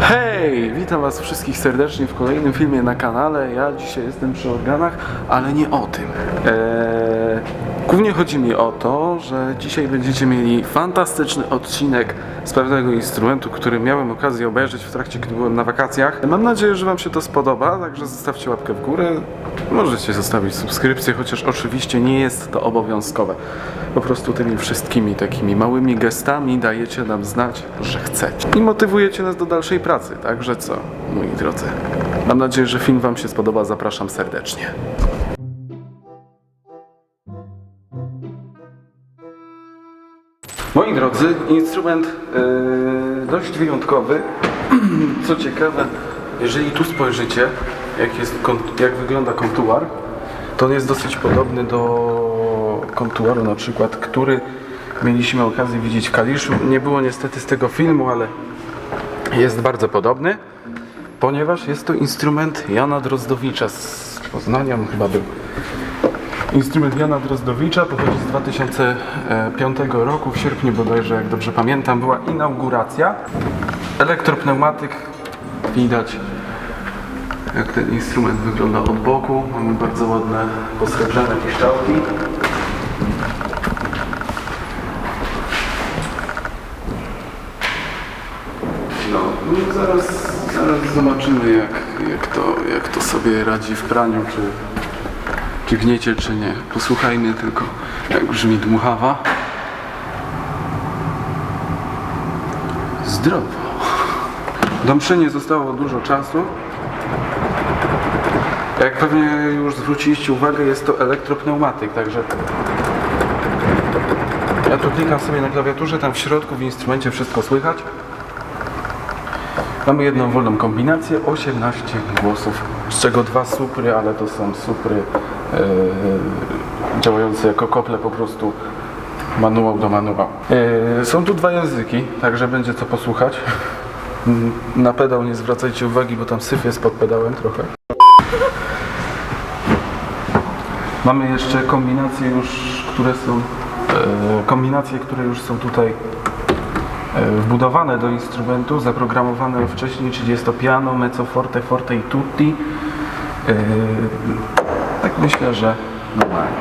Hej, witam was wszystkich serdecznie w kolejnym filmie na kanale. Ja dzisiaj jestem przy organach, ale nie o tym. Eee, głównie chodzi mi o to, że dzisiaj będziecie mieli fantastyczny odcinek z pewnego instrumentu, który miałem okazję obejrzeć w trakcie, gdy byłem na wakacjach. Mam nadzieję, że wam się to spodoba, także zostawcie łapkę w górę. Możecie zostawić subskrypcję, chociaż oczywiście nie jest to obowiązkowe. Po prostu tymi wszystkimi takimi małymi gestami dajecie nam znać, że chcecie. I motywujecie nas do dalszej pracy, także co, moi drodzy. Mam nadzieję, że film wam się spodoba, zapraszam serdecznie. Moi drodzy, instrument yy, dość wyjątkowy. Co ciekawe, jeżeli tu spojrzycie, jak, jest, jak wygląda kontuar, to on jest dosyć podobny do kontuaru na przykład, który mieliśmy okazję widzieć w Kaliszu. Nie było niestety z tego filmu, ale jest bardzo podobny, ponieważ jest to instrument Jana Drozdowicza z Poznania, chyba był. Instrument Jana Drozdowicza pochodzi z 2005 roku, w sierpniu bodajże, jak dobrze pamiętam, była inauguracja. Elektropneumatyk, widać jak ten instrument wygląda od boku. Mamy bardzo ładne posrebrzane piszczałki. No, no zaraz, zaraz zobaczymy jak, jak, to, jak to sobie radzi w praniu, czy, czy gniecie, czy nie. Posłuchajmy tylko jak brzmi dmuchawa. Zdrowo. Do mszy nie zostało dużo czasu. Jak pewnie już zwróciliście uwagę, jest to elektropneumatyk, także ja tu klikam sobie na klawiaturze, tam w środku w instrumencie wszystko słychać. Mamy jedną wolną kombinację, 18 głosów, z czego dwa supry, ale to są supry e, działające jako kople po prostu manuał do manuału. E, są tu dwa języki, także będzie co posłuchać. Mm, Na pedał nie zwracajcie uwagi, bo tam syf jest pod pedałem trochę. Mamy jeszcze kombinacje już, które są e, kombinacje, które już są tutaj wbudowane do instrumentu, zaprogramowane wcześniej, czyli jest to piano, mezzo forte, forte i tutti. Tak myślę, że normalnie.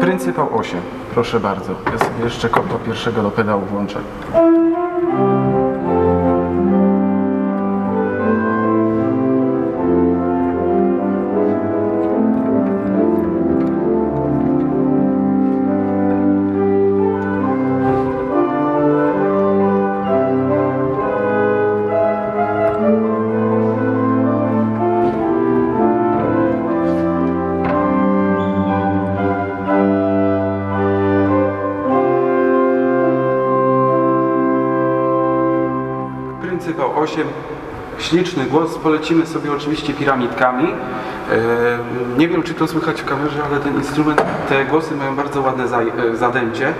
Pryncypał 8, proszę bardzo. Ja sobie jeszcze kotła pierwszego do pedału włączę. Śliczny głos, polecimy sobie oczywiście piramidkami. E, Nie wiem czy to słychać w kamerze, ale ten instrument, te głosy mają bardzo ładne e, zadęcie.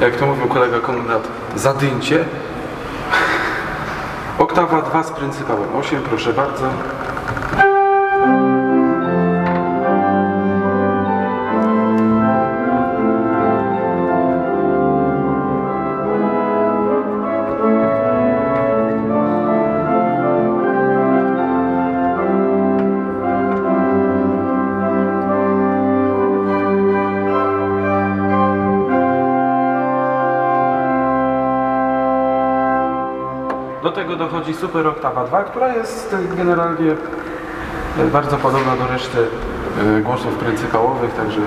Jak to mówił kolega Konrad, zadęcie. Oktawa 2 z pryncypałem 8, proszę bardzo. Tego dochodzi Super Octava 2, która jest e, generalnie e, bardzo podobna do reszty e, głosów pryncypałowych, także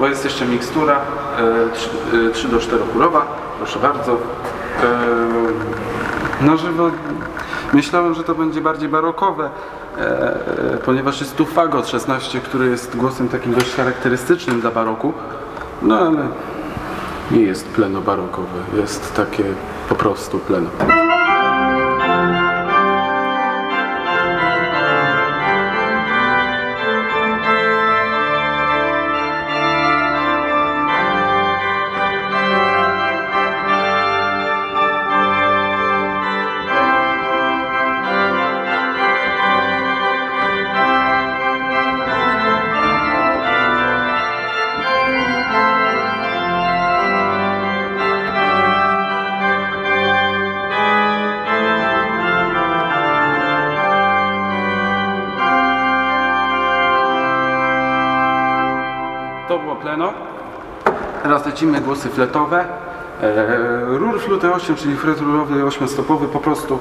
bo jest jeszcze mikstura e, 3, e, 3 do 4 kurowa, proszę bardzo. E, żywo myślałem, że to będzie bardziej barokowe, e, e, ponieważ jest tu fagot 16, który jest głosem takim dość charakterystycznym dla baroku, no ale nie jest pleno barokowe, jest takie po prostu pleno. Lecimy głosy fletowe. E, rur fluty 8, czyli fret rurowy 8-stopowy po prostu.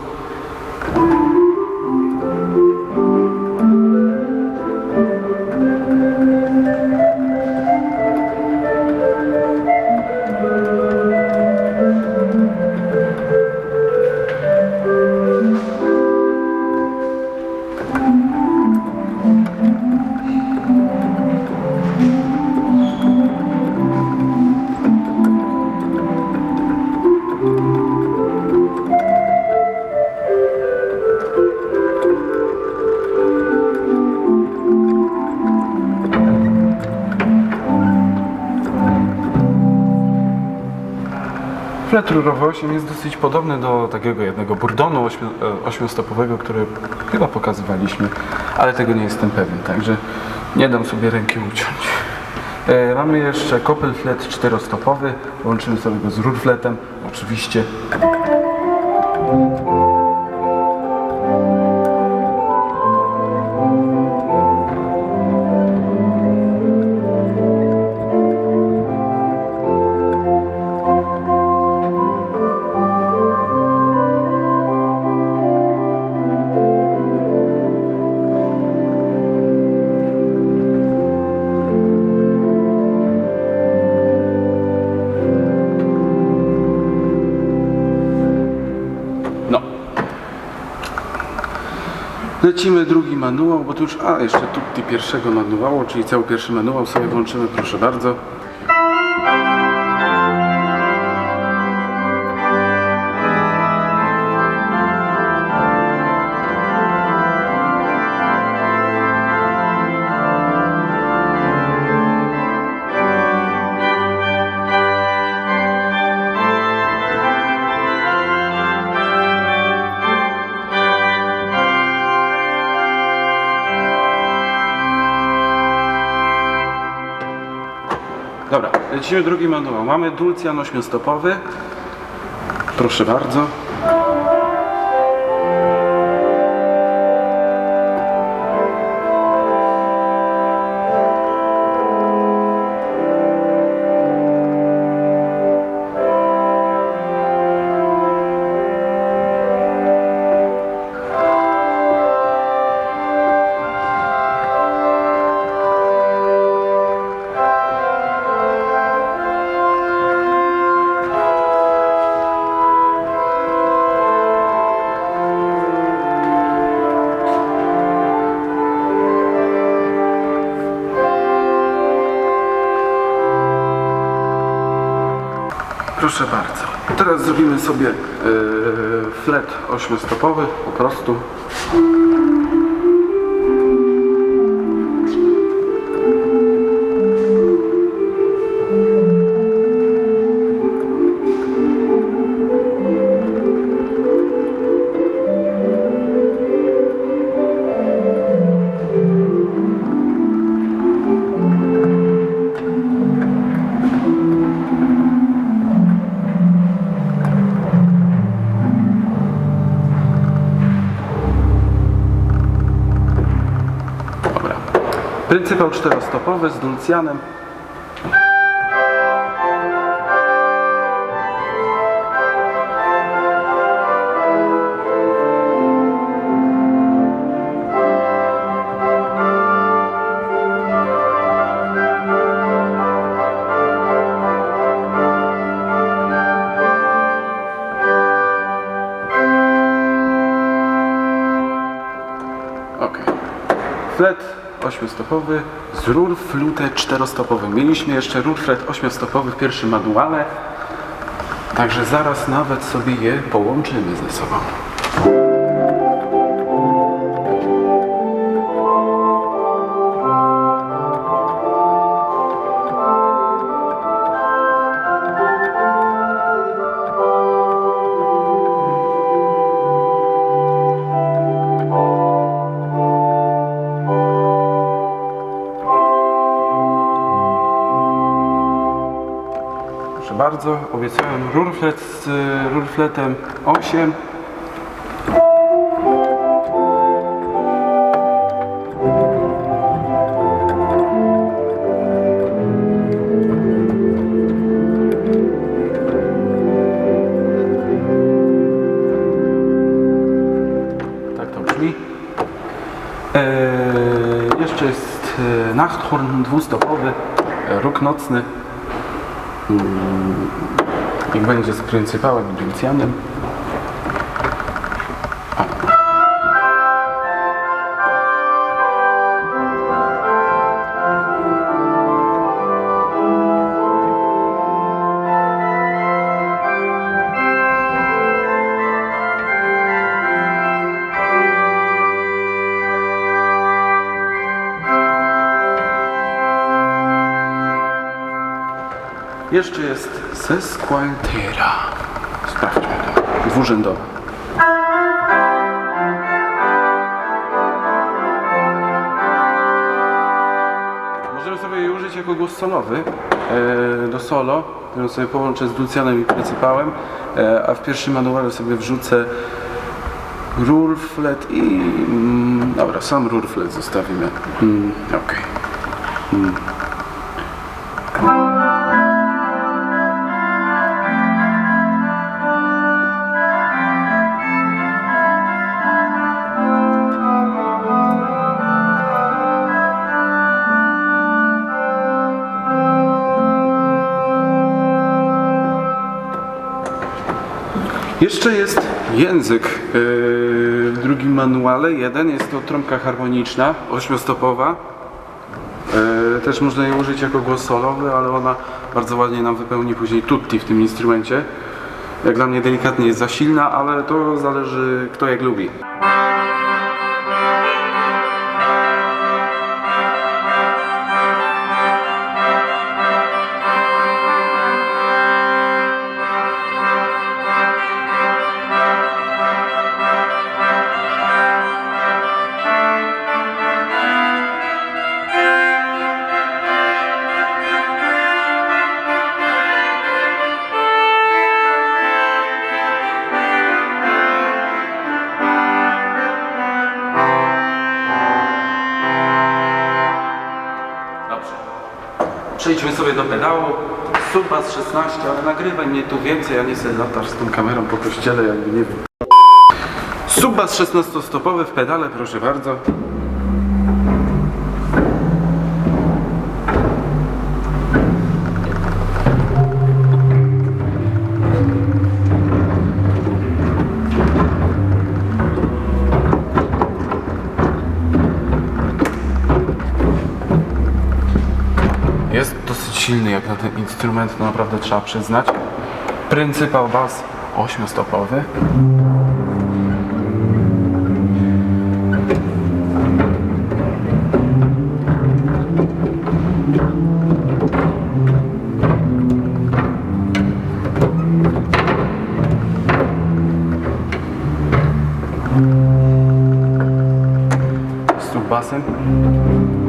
8 jest dosyć podobny do takiego jednego burdonu 8-stopowego, który chyba pokazywaliśmy, ale tego nie jestem pewien, także nie dam sobie ręki uciąć. E, mamy jeszcze kopel flet 4-stopowy, łączymy sobie go z rurfletem, oczywiście. Lecimy drugi manuał, bo tu już, a jeszcze tutti pierwszego manuału, czyli cały pierwszy manuał sobie włączymy, proszę bardzo. Lecimy drugi manuał. Mamy Dulcian 8-stopowy. Proszę bardzo. Proszę bardzo. Teraz zrobimy sobie yy, flet 8-stopowy po prostu. Pryncypał czterostopowy z dulcjanem. Ok. Flet 8-stopowy z rur flute 4-stopowym. Mieliśmy jeszcze rur flet 8-stopowy w pierwszym manuale. Także zaraz nawet sobie je połączymy ze sobą. bardzo, obiecałem rurflet z y, rurfletem 8. Tak to brzmi. Eee, jeszcze jest e, Nachthorn dwustopowy, e, róg nocny. Mm, Niech będzie z pryncypałem i Lucianem. Jeszcze jest Sesqualtera. Sprawdźmy to. Dwurzędowa. Możemy sobie jej użyć jako głos solowy e, do solo, którą sobie połączę z Dulcianem i Pryncypałem, e, a w pierwszym manuale sobie wrzucę rurflet i... Mm, dobra, sam rurflet zostawimy. Mm, Okej. Jeszcze jest język yy, w drugim manuale. Jeden jest to trąbka harmoniczna, ośmiostopowa. Yy, też można jej użyć jako głos solowy, ale ona bardzo ładnie nam wypełni później tutti w tym instrumencie. Jak dla mnie delikatnie jest za silna, ale to zależy kto jak lubi. Subas 16, ale nagrywaj mnie tu więcej, a nie sobie latasz z tą kamerą po kościele, jakby nie wiem. Subas 16-stopowy w pedale, proszę bardzo. Silny jak na ten instrument, no naprawdę trzeba przyznać. Pryncypał bas 8-stopowy. Z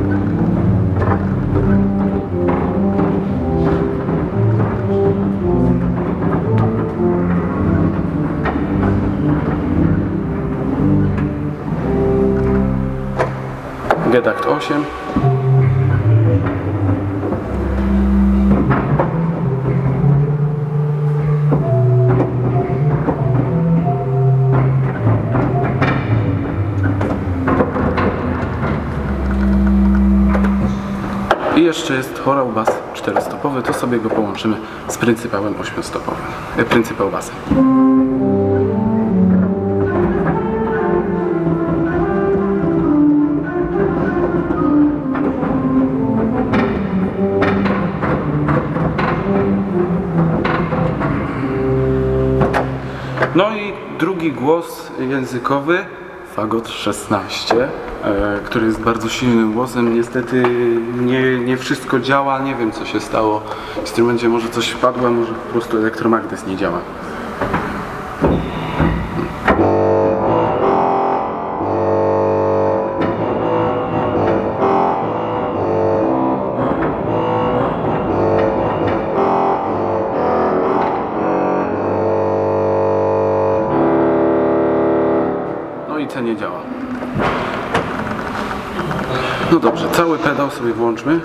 Gedakt 8. I jeszcze jest chorał bas 4-stopowy, to sobie go połączymy z pryncypałem 8-stopowym. E, pryncypał basem. No i drugi głos językowy, fagot 16, e, który jest bardzo silnym głosem. Niestety nie, nie wszystko działa, nie wiem co się stało. W instrumencie może coś wpadło, może po prostu elektromagnes nie działa. Co nie działa. No dobrze, cały pedał sobie włączmy.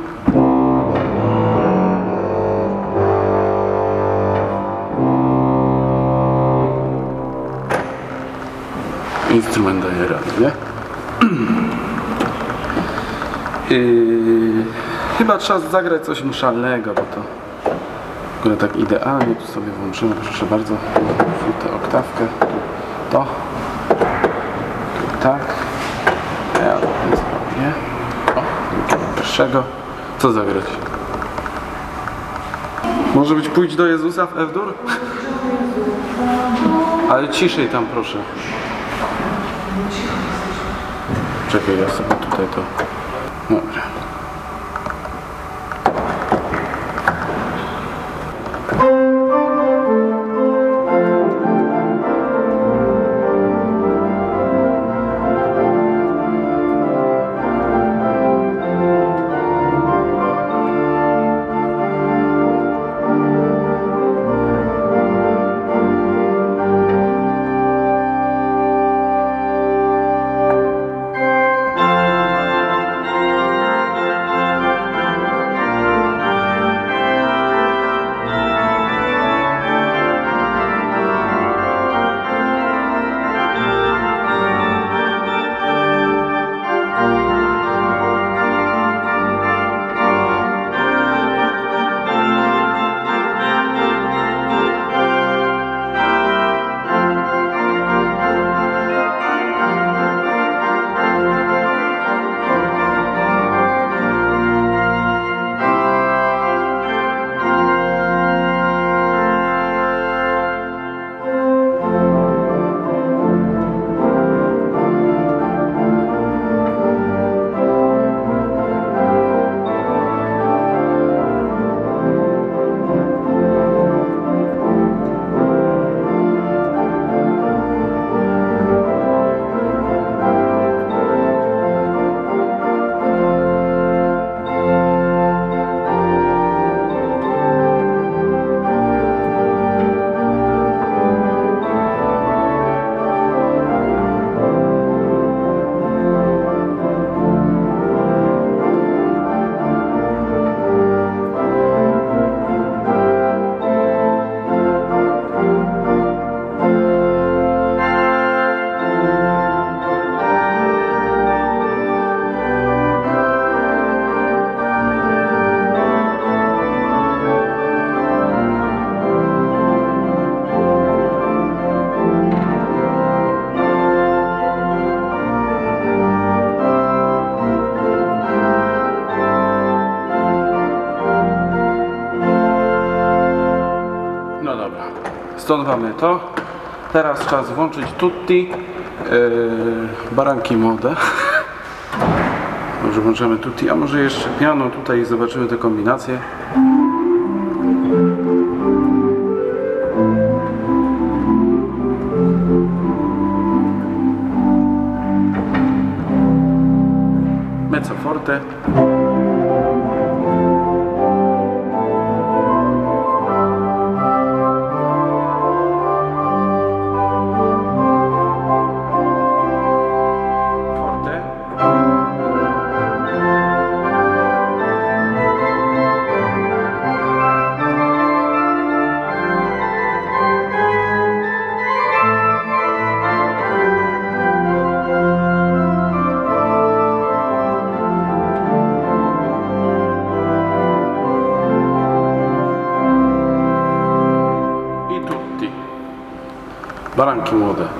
instrument daje radę, nie? Yy, chyba trzeba zagrać coś muszalnego, bo to w ogóle tak idealnie tu sobie włączymy, proszę bardzo, tę oktawkę, to, tu tak, ja to zrobię, o, drugiego pierwszego, co zagrać? Może być pójdź do Jezusa w F-dur? Ale ciszej tam proszę. Czekaj, ja sobie tutaj to... Dobra. Stąd mamy to. Teraz czas włączyć tutti, yy, baranki młode. Może włączamy tutti, a może jeszcze piano tutaj zobaczymy te kombinacje. Baranki młode. Ciao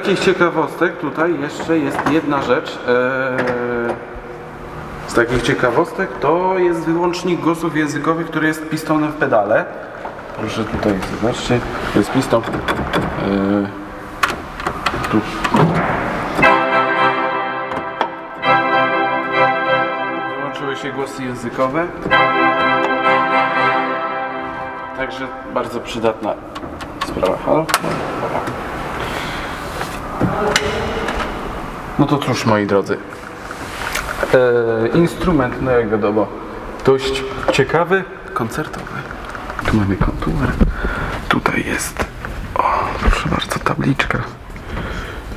takich ciekawostek tutaj jeszcze jest jedna rzecz. Eee, z takich ciekawostek to jest wyłącznik głosów językowych, który jest pistonem w pedale. Proszę tutaj zobaczcie, to jest piston. Eee, tu. Wyłączyły się głosy językowe. Także bardzo przydatna sprawa. Halo? No to cóż, moi drodzy. E, instrument, no jak wiadomo, dość ciekawy, koncertowy. Tu mamy kontuar. Tutaj jest, o, proszę bardzo, tabliczka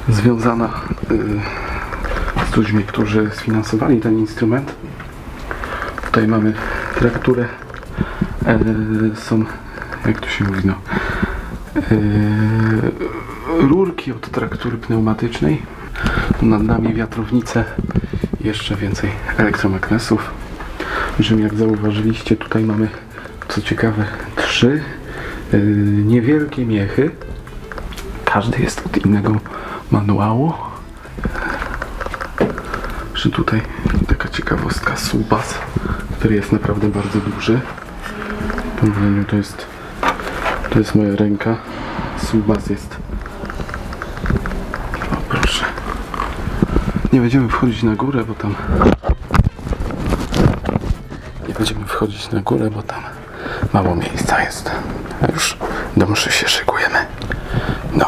związana y, z ludźmi, którzy sfinansowali ten instrument. Tutaj mamy trakturę. E, są, jak to się mówi, no, e, rurki od traktury pneumatycznej. Nad nami wiatrownice, jeszcze więcej elektromagnesów. Czym jak zauważyliście, tutaj mamy, co ciekawe, trzy e, niewielkie miechy. Każdy jest od innego manuału. Że tutaj taka ciekawostka, subas, który jest naprawdę bardzo duży. To jest to jest moja ręka. Subas jest. O proszę. Nie będziemy wchodzić na górę, bo tam. Nie będziemy wchodzić na górę, bo tam mało miejsca jest. A już do mszy się szykujemy. No.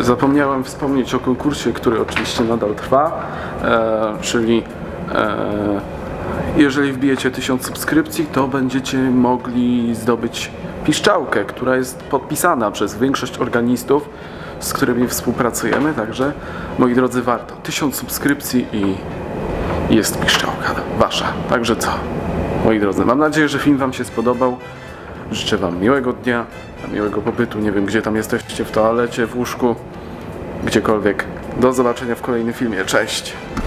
Zapomniałem wspomnieć o konkursie, który oczywiście nadal trwa, e, czyli e, jeżeli wbijecie 1000 subskrypcji, to będziecie mogli zdobyć piszczałkę, która jest podpisana przez większość organistów, z którymi współpracujemy, także moi drodzy warto. 1000 subskrypcji i jest piszczałka wasza. Także co? Moi drodzy, mam nadzieję, że film wam się spodobał. Życzę wam miłego dnia, miłego pobytu. Nie wiem, gdzie tam jesteście, w toalecie, w łóżku, gdziekolwiek. Do zobaczenia w kolejnym filmie. Cześć!